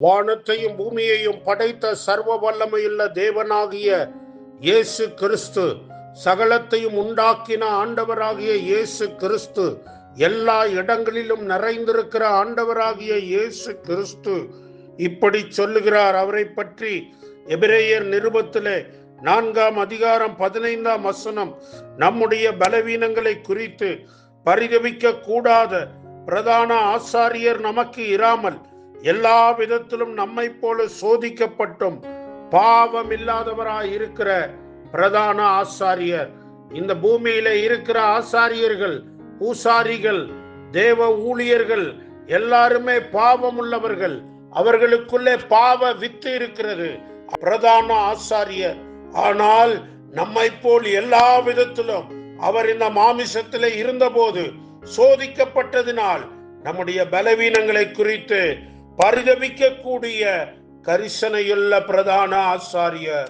வானத்தையும் பூமியையும் படைத்த சர்வ வல்லமையுள்ள தேவனாகிய இயேசு கிறிஸ்து சகலத்தையும் உண்டாக்கின ஆண்டவராகிய இயேசு கிறிஸ்து எல்லா இடங்களிலும் நிறைந்திருக்கிற ஆண்டவராகிய இயேசு கிறிஸ்து. இப்படி சொல்லுகிறார். அவரை பற்றி எபிரேயர் நிருபத்திலே நான்காம் அதிகாரம் பதினைந்தாம் வசனம் நம்முடைய பலவீனங்களை குறித்து பரிதவிக்க கூடாத பிரதான ஆசாரியர் நமக்கு இராமல் எல்லா விதத்திலும் நம்மை போல சோதிக்கப்பட்டும் பாவம் இல்லாதவராய் இருக்கிற பிரதான ஆசாரியர். இந்த பூமியில இருக்கிற ஆசாரியர்கள் பூசாரிகள் தேவ ஊழியர்கள் எல்லாருமே பாவம் உள்ளவர்கள் அவர்களுக்குள்ளே பாவ வித்து இருக்கிறது. பிரதான ஆசாரியர். ஆனால் நம்மை போல் எல்லா விதத்திலும் அவர் இந்த மாமிசத்திலே இருந்தபோது சோதிக்கப்பட்டதினால் நம்முடைய பலவீனங்களை குறித்து பரிதமிக்கக்கூடிய கரிசனையுள்ள பிரதான ஆசாரியர்